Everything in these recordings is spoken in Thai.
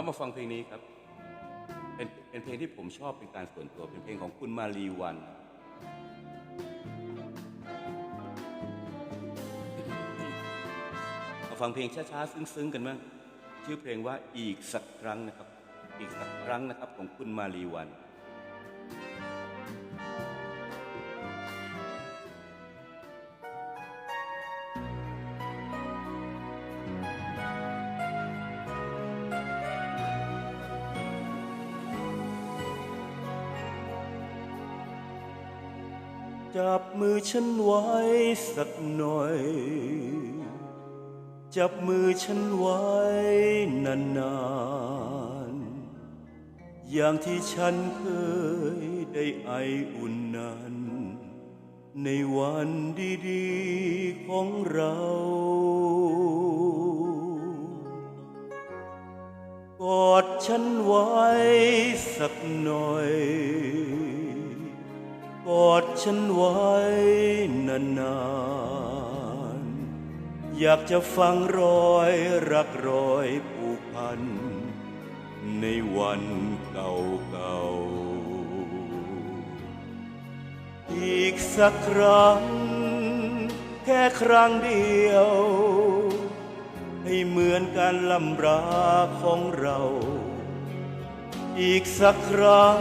เอามาฟังเพลงนี้ครับ เป็นเป็นเพลงที่ผมชอบเป็นการส่วนตัว เป็นเพลงของคุณมารีวัน มาฟังเพลงช้าๆ ซึ้งๆ กันมั้งชื่อเพลงว่าอีกสักครั้งนะครับ อีกสักครั้งนะครับของคุณมารีวัน จับมือฉันไว้สักหน่อย จับมือฉันไว้นานๆ อย่างที่ฉันเคยได้ไออุ่นนั้น ในวันดีๆของเรา กอดฉันไว้สักหน่อย อดฉันไว้นานๆ อยากจะฟังรอยรักรอยผูกพัน ในวันเก่าๆ อีกสักครั้ง แค่ครั้งเดียว ให้เหมือนการลำราของเรา อีกสักครั้ง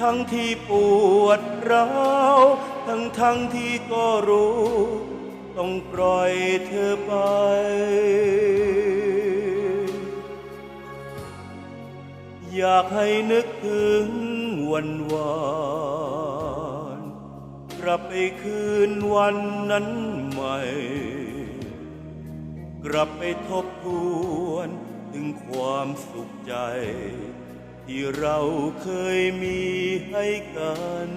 ทั้งที่ปวดร้าวทั้งทั้งที่ก็รู้ ต้องปล่อยเธอไป อยากให้นึกถึงวันวานกลับไปคืนวันนั้นใหม่ กลับไปทบทวนถึงความสุขใจ ที่เราเคยมีให้กัน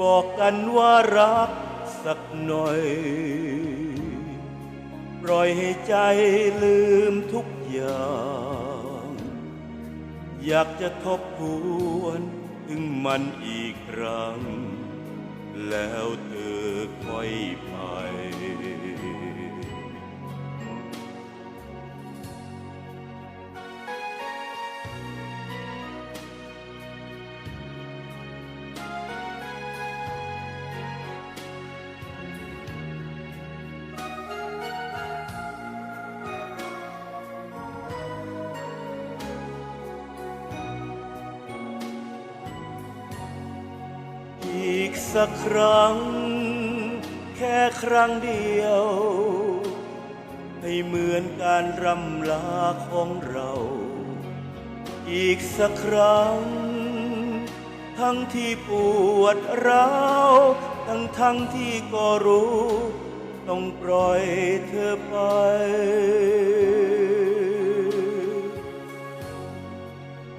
บอกกันว่ารักสักหน่อย ปล่อยให้ใจลืมทุกอย่าง อยากจะทบทวนถึงมันอีกครั้ง แล้วเธอค่อยไป อีกสักครั้ง แค่ครั้งเดียว ให้เหมือนการรำลาของเรา อีกสักครั้ง ทั้งที่ปวดร้าวทั้งทั้งที่ก็รู้ ต้องปล่อยเธอไป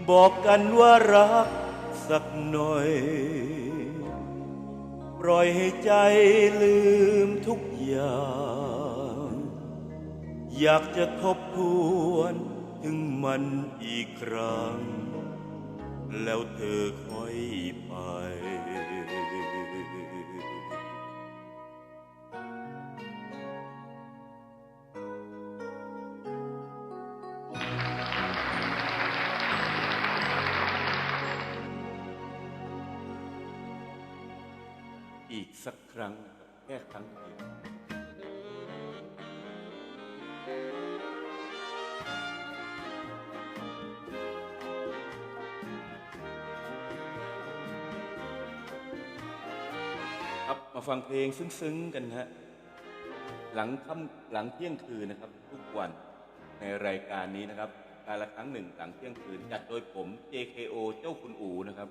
บอกกันว่ารักสักหน่อย ปล่อยให้ใจลืมทุกอย่าง อยากจะทบทวนถึงมันอีกครั้ง แล้วเธอค่อยไป สักครั้งนะครับแค่ครั้งเดียวครับมาฟังเพลงซึ้งๆกันฮะหลังค่ำหลังเที่ยงคืนนะครับ ทุกวันในรายการนี้นะครับการละครั้งหนึ่งหลังเที่ยงคืนจัดโดยผม JKO เจ้าคุณอูนะครับ